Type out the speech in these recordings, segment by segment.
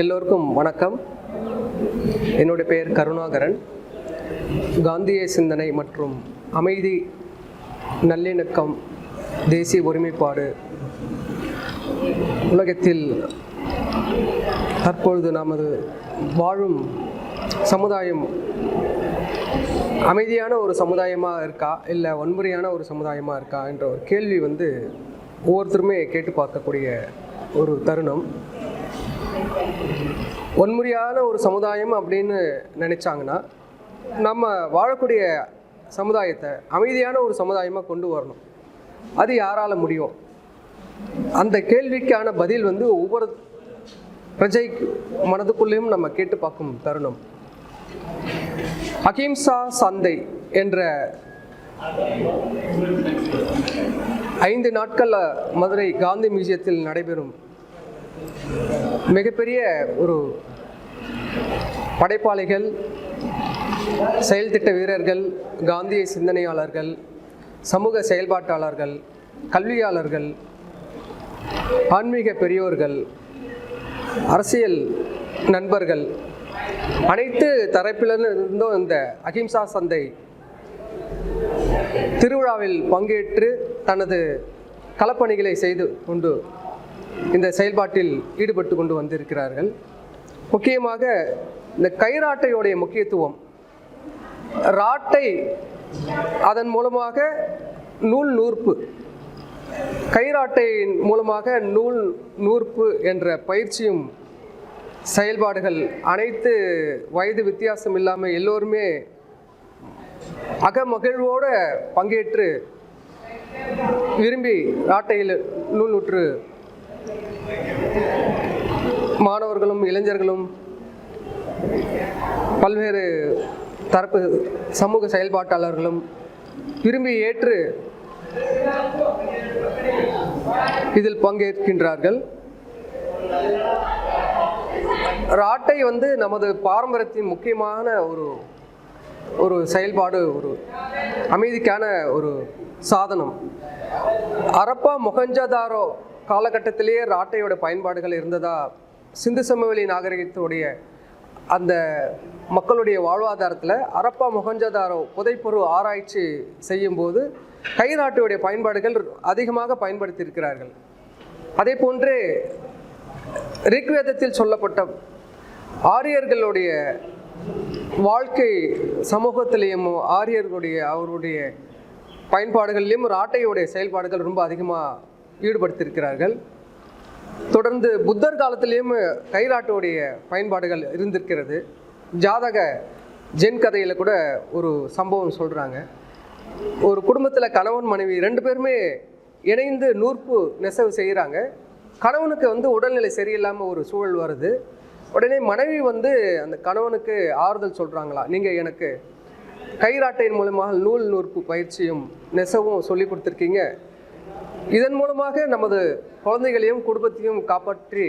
எல்லோருக்கும் வணக்கம். என்னுடைய பெயர் கருணாகரன். காந்திய சிந்தனை மற்றும் அமைதி நல்லிணக்கம் தேசிய ஒருமைப்பாடு உலகத்தில் தற்பொழுது நமது வாழும் சமுதாயம் அமைதியான ஒரு சமுதாயமாக இருக்கா இல்லை வன்முறையான ஒரு சமுதாயமாக இருக்கா என்ற ஒரு கேள்வி வந்து ஒவ்வொருத்தருமே கேட்டு பார்க்கக்கூடிய ஒரு தருணம். ஒன்முறையான ஒரு சமுதாயம் அப்படின்னு நினச்சாங்கன்னா நம்ம வாழக்கூடிய சமுதாயத்தை அமைதியான ஒரு சமுதாயமாக கொண்டு வரணும். அது யாரால் முடியும்? அந்த கேள்விக்கான பதில் வந்து ஒவ்வொரு பிரஜை மனதுக்குள்ளேயும் நம்ம கேட்டு பார்க்கும் தருணம். அகிம்சா சந்தை என்ற ஐந்து நாட்கள் மதுரை காந்தி மியூசியத்தில் நடைபெறும் மிகப்பெரிய ஒரு படைப்பாளிகள் செயல்திட்ட வீரர்கள் காந்திய சிந்தனையாளர்கள் சமூக செயல்பாட்டாளர்கள் கல்வியாளர்கள் ஆன்மீக பெரியோர்கள் அரசியல் நண்பர்கள் அனைத்து தரப்பிலிருந்தும் இந்த அகிம்சா சந்தை திருவிழாவில் பங்கேற்று தனது களப்பணிகளை செய்து கொண்டு இந்த செயல்பாட்டில் ஈடுபட்டு கொண்டு வந்திருக்கிறார்கள். முக்கியமாக இந்த கைராட்டையுடைய முக்கியத்துவம். ராட்டை அதன் மூலமாக நூல் நூற்பு கைராட்டையின் மூலமாக நூல் நூற்பு என்ற பயிற்சியும் செயல்பாடுகள் அனைத்து வயது வித்தியாசம் இல்லாமல் எல்லோருமே அகமகிழ்வோடு பங்கேற்று விரும்பி ராட்டையில் நூல்நுற்று மாணவர்களும் இளைஞர்களும் பல்வேறு தரப்பு சமூக செயல்பாட்டாளர்களும் விரும்பி ஏற்று இதில் பங்கேற்கின்றார்கள். ராட்டை வந்து நமது பாரம்பரியத்தின் முக்கியமான ஒரு ஒரு செயல்பாடு ஒரு அமைதிக்கான ஒரு சாதனம். அரப்பா மொஹஞ்சதாரோ காலகட்டத்திலேயே ராட்டையோட பயன்பாடுகள் இருந்ததா? சிந்து சமவெளி நாகரிகத்துடைய அந்த மக்களுடைய வாழ்வாதாரத்தில் அரப்பா மொஹஞ்சதாரோ புதைப்பொருள் ஆராய்ச்சி செய்யும்போது கைராட்டையுடைய பயன்பாடுகள் அதிகமாக பயன்படுத்தியிருக்கிறார்கள். அதே போன்று ரிக்வேதத்தில் சொல்லப்பட்ட ஆரியர்களுடைய வாழ்க்கை சமூகத்திலையும் ஆரியர்களுடைய அவருடைய பயன்பாடுகளிலும் ராட்டையுடைய செயல்பாடுகள் ரொம்ப அதிகமாக ஈடுபடுத்தியிருக்கிறார்கள் தொடர்ந்து புத்தர் காலத்திலேயும் கைராட்டுடைய பயன்பாடுகள் இருந்திருக்கிறது. ஜாதக ஜென் கதையில் கூட ஒரு சம்பவம் சொல்கிறாங்க ஒரு குடும்பத்தில் கணவன் மனைவி ரெண்டு பேருமே இணைந்து நூற்பு நெசவு செய்கிறாங்க கணவனுக்கு வந்து உடல்நிலை சரியில்லாமல் ஒரு சூழல் வருது. உடனே மனைவி வந்து அந்த கணவனுக்கு ஆறுதல் சொல்கிறாங்களா நீங்கள் எனக்கு கைராட்டையின் மூலமாக நூல் நூற்பு பயிற்சியும் நெசவும் சொல்லி கொடுத்துருக்கீங்க. இதன் மூலமாக நமது குழந்தைகளையும் குடும்பத்தையும் காப்பாற்றி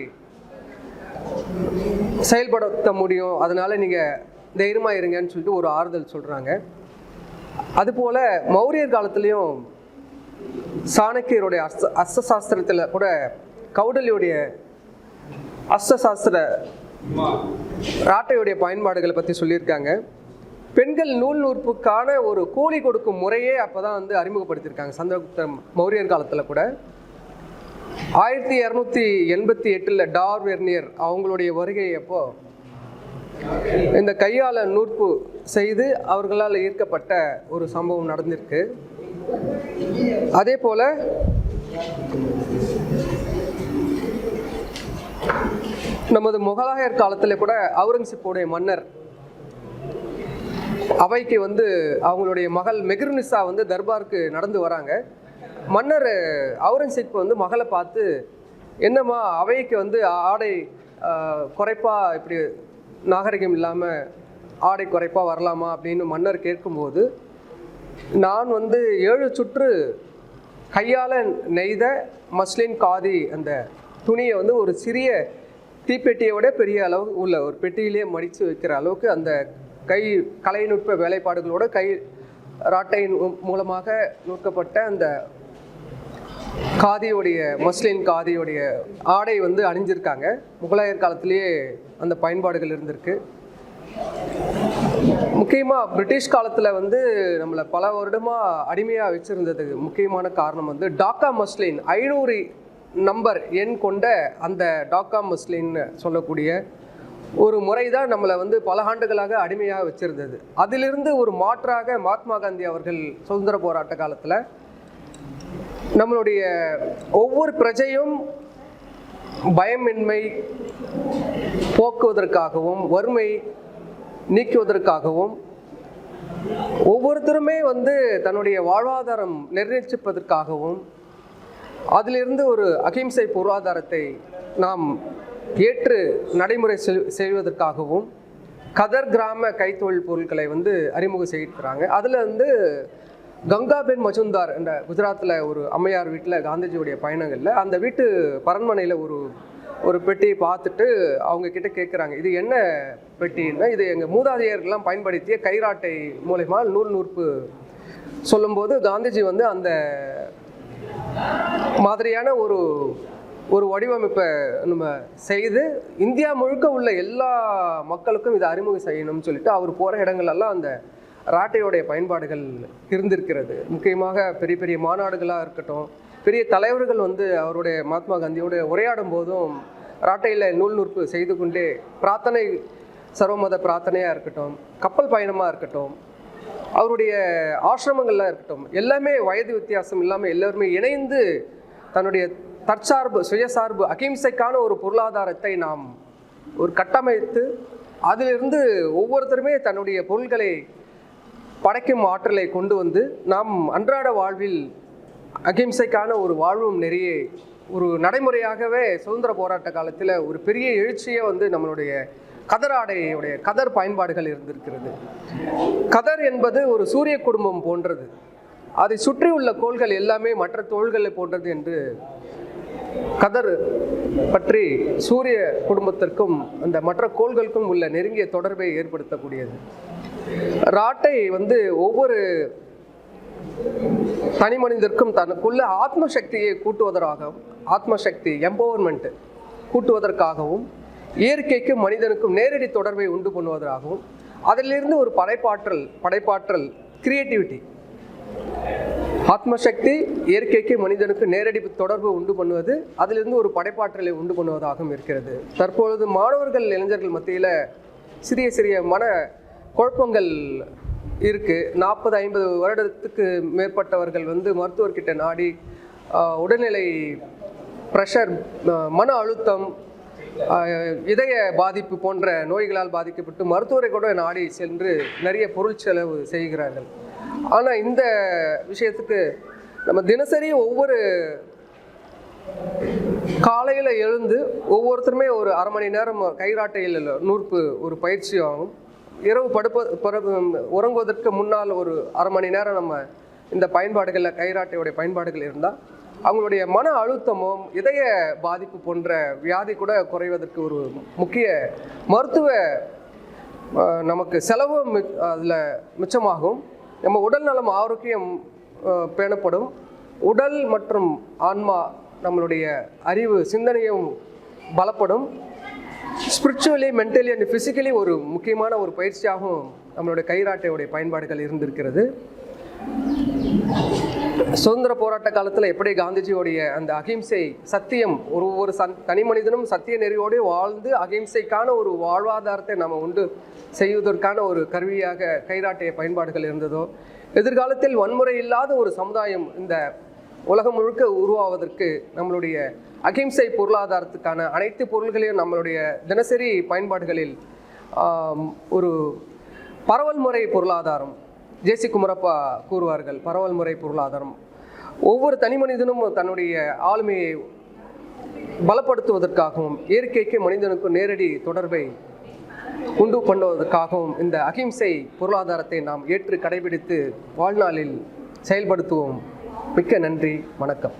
செயல்படுத்த முடியும். அதனால நீங்கள் தைரியமாக இருங்கன்னு சொல்லிட்டு ஒரு ஆறுதல் சொல்கிறாங்க அதுபோல் மௌரியர் காலத்துலேயும் சாணக்கியருடைய அஸ்த அஸ்தசாஸ்திரத்தில் கூட கௌடல்யுடைய அஸ்தசாஸ்திர ராட்டையுடைய பயன்பாடுகளை பற்றி சொல்லியிருக்காங்க. பெண்கள் நூல் நூற்புக்கான ஒரு கூலி கொடுக்கும் முறையே அப்போ தான் வந்து அறிமுகப்படுத்தியிருக்காங்க. சந்திரகுப்த மௌரியர் காலத்தில் கூட. ஆயிரத்தி இரநூத்தி எண்பத்தி எட்டில் டார் வெர்னியர் அவங்களுடைய வருகை அப்போ இந்த கையால் நூற்பு செய்து அவர்களால் ஈர்க்கப்பட்ட ஒரு சம்பவம் நடந்திருக்கு. அதே போல் நமது முகலாயர் காலத்தில் கூட அவுரங்கசீப்போடைய மன்னர் அவைக்கு வந்து அவங்களுடைய மகள் மெஹ்ருனிசா வந்து தர்பாருக்கு நடந்து வராங்க. மன்னர் அவுரங்கசீப் வந்து மகளை பார்த்து என்னம்மா அவைக்கு வந்து ஆடை குறைப்பாக குறைப்பா? இப்படி நாகரிகம் இல்லாமல் ஆடை குறைப்பாக வரலாமா? அப்படின்னு மன்னர் கேட்கும்போது நான் வந்து ஏழு சுற்று கையால் நெய்த மஸ்லின் காதி அந்த துணியை வந்து ஒரு சிறிய தீப்பெட்டியை விட பெரிய அளவு உள்ள ஒரு பெட்டியிலே மடித்து வைக்கிற அளவுக்கு அந்த கை கலைநுட்ப வேலைப்பாடுகளோட கை ராட்டையின் மூ- மூலமாக நூற்கப்பட்ட அந்த காதியுடைய மஸ்லின் காதியுடைய ஆடை வந்து அணிஞ்சிருக்காங்க. முகலாயர் காலத்திலேயே அந்த பயன்பாடுகள் இருந்திருக்கு. முக்கியமாக பிரிட்டிஷ் காலத்தில் வந்து நம்மளை பல வருடமாக அடிமையாக வச்சுருந்ததுக்கு முக்கியமான காரணம் வந்து டாக்கா மஸ்லின். ஐநூறு நம்பர் எண் கொண்ட அந்த டாக்கா மஸ்லின்னு சொல்லக்கூடிய ஒரு முறை தான் நம்மளை வந்து பல ஆண்டுகளாக அடிமையாக வச்சிருந்தது. அதிலிருந்து ஒரு மாற்றாக மகாத்மா காந்தி அவர்கள் சுதந்திர போராட்ட காலத்தில் நம்மளுடைய ஒவ்வொரு பிரஜையும் பயமின்மை போக்குவதற்காகவும் வறுமை நீக்குவதற்காகவும் ஒவ்வொருத்தருமே வந்து தன்னுடைய வாழ்வாதாரம் நிர்ணயிப்பதற்காகவும் அதிலிருந்து ஒரு அகிம்சை பொருளாதாரத்தை நாம் ஏற்று நடைமுறை செல் செய்வதற்காகவும் கதர் கிராம கைத்தொழில் பொருட்களை வந்து அறிமுகம் செய்திருக்கிறாங்க அதில் வந்து கங்காபென் மஜும்தார் என்ற குஜராத்தில் ஒரு அம்மையார் வீட்டில் காந்திஜியுடைய பயணங்களில் அந்த வீட்டு பரண்மனையில் ஒரு ஒரு பெட்டியை பார்த்துட்டு அவங்க கிட்ட கேட்குறாங்க இது என்ன பெட்டின்னா இது எங்கள் மூதாதையர்கள்லாம் பயன்படுத்திய கைராட்டை மூலயமா நூல் நூற்பு சொல்லும்போது காந்திஜி வந்து அந்த மாதிரியான ஒரு ஒரு வடிவமைப்பை நம்ம செய்து இந்தியா முழுக்க உள்ள எல்லா மக்களுக்கும் இதை அறிமுகம் செய்யணும்னு சொல்லிட்டு அவர் போகிற இடங்களெல்லாம் அந்த ராட்டையோடைய பயன்பாடுகள் இருந்திருக்கிறது. முக்கியமாக பெரிய பெரிய மாநாடுகளாக இருக்கட்டும் பெரிய தலைவர்கள் வந்து அவருடைய மகாத்மா காந்தியோட உரையாடும் போதும் ராட்டையில் நூல் நூற்பு செய்து கொண்டே பிரார்த்தனை சர்வமத பிரார்த்தனையாக இருக்கட்டும் கப்பல் பயணமாக இருக்கட்டும் அவருடைய ஆசிரமங்கள்லாம் இருக்கட்டும் எல்லாமே வயது வித்தியாசம் இல்லாமல் எல்லோருமே இணைந்து தன்னுடைய தற்சார்பு சுயசார்பு அகிம்சைக்கான ஒரு பொருளாதாரத்தை நாம் ஒரு கட்டமைத்து அதிலிருந்து ஒவ்வொருத்தருமே தன்னுடைய பொருள்களை படைக்கும் ஆற்றலை கொண்டு வந்து நாம் அன்றாட வாழ்வில் அகிம்சைக்கான ஒரு வாழ்வும் நெறியை ஒரு நடைமுறையாகவே சுதந்திர போராட்ட காலத்தில் ஒரு பெரிய எழுச்சியே வந்து நம்மளுடைய கதர் ஆடையுடைய கதர் பயன்பாடுகள் இருந்திருக்கிறது. கதர் என்பது ஒரு சூரிய குடும்பம் போன்றது. அதை சுற்றி உள்ள கோள்கள் எல்லாமே மற்ற தோள்களை போன்றது என்று கதர் பற்றி சூரிய குடும்பத்திற்கும் அந்த மற்ற கோள்களுக்கும் உள்ள நெருங்கிய தொடர்பை ஏற்படுத்தக்கூடியது. ராட்டை வந்து ஒவ்வொரு தனி மனிதர்க்கும் தனக்குள்ள ஆத்ம சக்தியை கூட்டுவதற்காகவும் ஆத்ம சக்தி எம்பவர்மெண்ட் கூட்டுவதற்காகவும் இயற்கைக்கும் மனிதனுக்கும் நேரடி தொடர்பை உண்டு பண்ணுவதற்காகவும் அதிலிருந்து ஒரு படைப்பாற்றல் படைப்பாற்றல் கிரியேட்டிவிட்டி ஆத்மசக்தி இயற்கைக்கு மனிதனுக்கு நேரடி தொடர்பு உண்டு பண்ணுவது அதிலிருந்து ஒரு படைப்பாற்றலை உண்டு பண்ணுவதாகவும் இருக்கிறது. தற்பொழுது மாணவர்கள் இளைஞர்கள் மத்தியில் சிறிய சிறிய மன குழப்பங்கள் இருக்குது நாற்பது ஐம்பது வருடத்துக்கு மேற்பட்டவர்கள் வந்து மருத்துவர்கிட்ட நாடி உடல்நிலை ப்ரெஷர் மன அழுத்தம் இதய பாதிப்பு போன்ற நோய்களால் பாதிக்கப்பட்டு மருத்துவரை கூட நாடி சென்று நிறைய பொருள் செலவு செய்கிறார்கள். ஆனால் இந்த விஷயத்துக்கு நம்ம தினசரி ஒவ்வொரு காலையில் எழுந்து ஒவ்வொருத்தருமே ஒரு அரை மணி நேரம் கைராட்டையில் நூற்பு ஒரு பயிற்சி ஆகும். இரவு படுப்ப பிறகு உறங்குவதற்கு முன்னால் ஒரு அரை மணி நேரம் நம்ம இந்த பயன்பாடுகளில் கைராட்டையுடைய பயன்பாடுகள் இருந்தால் அவங்களுடைய மன அழுத்தமும் இதய பாதிப்பு போன்ற வியாதி கூட குறைவதற்கு ஒரு முக்கிய மருத்துவ நமக்கு செலவும் அதில் மிச்சமாகும். நம்ம உடல் நலம் ஆரோக்கியம் பேணப்படும். உடல் மற்றும் ஆன்மா நம்மளுடைய அறிவு சிந்தனையும் பலப்படும். ஸ்பிரிச்சுவலி மென்டலி அண்ட் ஃபிசிக்கலி ஒரு முக்கியமான ஒரு பயிற்சியாகவும் நம்மளுடைய கைராட்டையுடைய பயன்பாடுகள் இருந்திருக்கிறது. சுதந்திர போராட்ட காலத்தில் எப்படி காந்திஜியோடைய அந்த அகிம்சை சத்தியம் ஒரு ஒரு சன் தனி மனிதனும் சத்திய நெறியோடு வாழ்ந்து அகிம்சைக்கான ஒரு வாழ்வாதாரத்தை நம்ம உண்டு செய்வதற்கான ஒரு கருவியாக கைராட்டிய பயன்பாடுகள் இருந்ததோ எதிர்காலத்தில் வன்முறை இல்லாத ஒரு சமுதாயம் இந்த உலகம் முழுக்க உருவாவதற்கு நம்மளுடைய அகிம்சை பொருளாதாரத்துக்கான அனைத்து பொருள்களையும் நம்மளுடைய தினசரி பயன்பாடுகளில் ஒரு பரவல் முறை பொருளாதாரம் ஜேசி குமரப்பா கூறுவார்கள் பரவல் முறை பொருளாதாரம். ஒவ்வொரு தனி மனிதனும் தன்னுடைய ஆளுமையை பலப்படுத்துவதற்காகவும் இயற்கைக்கு மனிதனுக்கும் நேரடி தொடர்பை உண்டு பண்ணுவதற்காகவும் இந்த அகிம்சை பொருளாதாரத்தை நாம் ஏற்று கடைபிடித்து வாழ்நாளில் செயல்படுத்துவோம். மிக்க நன்றி வணக்கம்.